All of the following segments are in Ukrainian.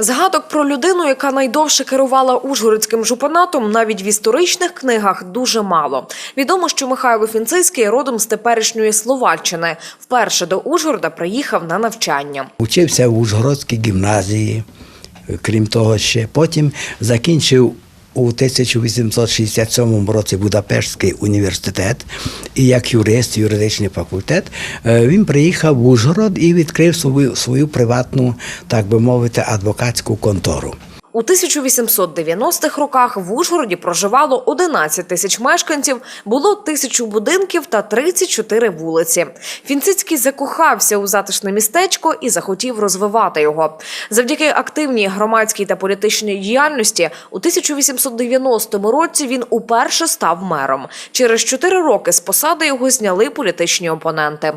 Згадок про людину, яка найдовше керувала Ужгородським жупанатом, навіть в історичних книгах дуже мало. Відомо, що Михайло Фінцицький родом з теперішньої Словаччини. Вперше до Ужгорода приїхав на навчання. Учився в Ужгородській гімназії, крім того, ще потім закінчив у 1867 році Будапештський університет і як юрист, юридичний факультет, е, він приїхав в Ужгород і відкрив свою, свою приватну, так би мовити, адвокатську контору. У 1890-х роках в Ужгороді проживало 11 тисяч мешканців, було тисячу будинків та 34 вулиці. Фінцицький закохався у затишне містечко і захотів розвивати його. Завдяки активній громадській та політичній діяльності у 1890 році він уперше став мером. Через 4 роки з посади його зняли політичні опоненти.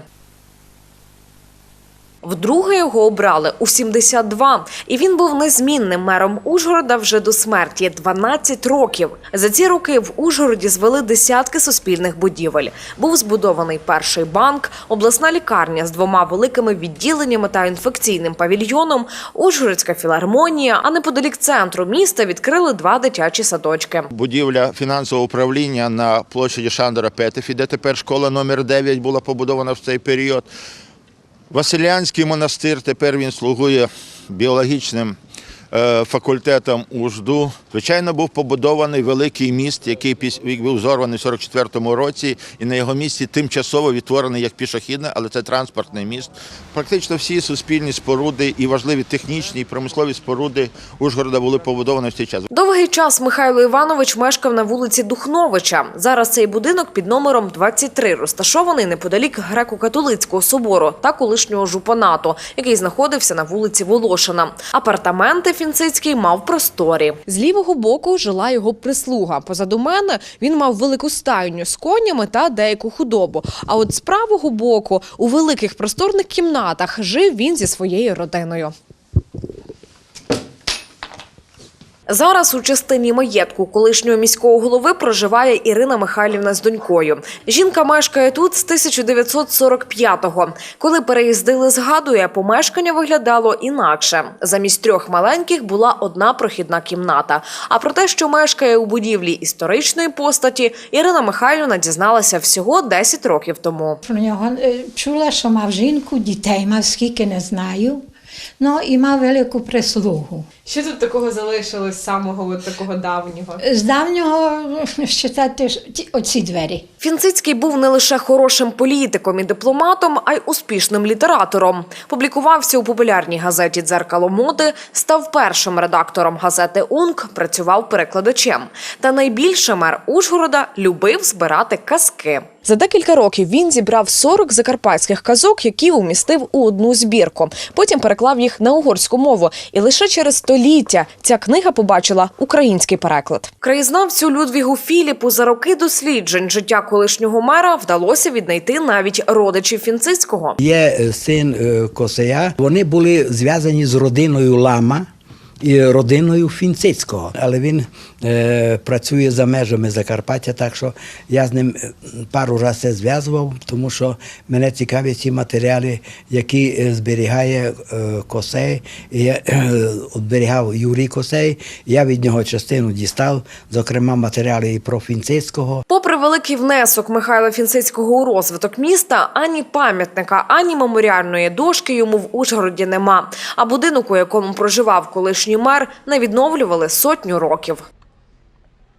Вдруге його обрали у 72, і він був незмінним мером Ужгорода вже до смерті 12 років. За ці роки в Ужгороді звели десятки суспільних будівель. Був збудований перший банк, обласна лікарня з двома великими відділеннями та інфекційним павільйоном, Ужгородська філармонія. А неподалік центру міста відкрили два дитячі садочки. будівля фінансового управління на площаді Шандора Петефі, де тепер школа номер 9 була побудована в цей період. Василянський монастир, тепер він слугує біологічним факультетом УЖДУ. Звичайно, був побудований великий міст, який був зорваний в 44-му році, і на його місці тимчасово відтворений як пішохідне, але це транспортний міст. Практично всі суспільні споруди і важливі технічні і промислові споруди Ужгорода були побудовані в цей час. Довгий час Михайло Іванович мешкав на вулиці Духновича. Зараз цей будинок під номером 23 розташований неподалік греко-католицького собору та колишнього жупанату, який знаходився на вулиці Волошина. Апартаменти Фінцицький мав просторі. З лівого боку жила його прислуга. Позаду мене він мав велику стайню з конями та деяку худобу. А от з правого боку, у великих просторних кімнатах, жив він зі своєю родиною. Зараз у частині маєтку колишнього міського голови проживає Ірина Михайлівна з донькою. Жінка мешкає тут з 1945-го. Коли переїздили, згадує, помешкання виглядало інакше. Замість трьох маленьких була одна прохідна кімната. А про те, що мешкає у будівлі історичної постаті, Ірина Михайлівна дізналася всього 10 років тому. Про нього е, чула, що мав жінку, дітей мав, скільки не знаю. Ну і мав велику прислугу. Що тут такого залишилось з самого от такого давнього? З давнього ті- оці двері. Фінцицький був не лише хорошим політиком і дипломатом, а й успішним літератором. Публікувався у популярній газеті «Дзеркало моди», став першим редактором газети «Унк», працював перекладачем. Та найбільше мер Ужгорода любив збирати казки. За декілька років він зібрав 40 закарпатських казок, які умістив у одну збірку. Потім переклав їх на угорську мову. І лише через століття ця книга побачила український переклад. Краєзнавцю Людвігу Філіпу за роки досліджень життя колишнього мера вдалося віднайти навіть родичів Фінцицького. Є е, син е, Косея. Вони були зв'язані з родиною Лама і родиною Фінцицького. Але він е, працює за межами Закарпаття, так що я з ним е, пару разів зв'язував, тому що мене цікавлять ті матеріали, які е, зберігає е, Косей. Я е, Юрій Косей. Я від нього частину дістав, зокрема матеріали і про Фінцицького. Великий внесок Михайла Фінцицького у розвиток міста, ані пам'ятника, ані меморіальної дошки йому в Ужгороді нема. А будинок, у якому проживав колишній мер, не відновлювали сотню років.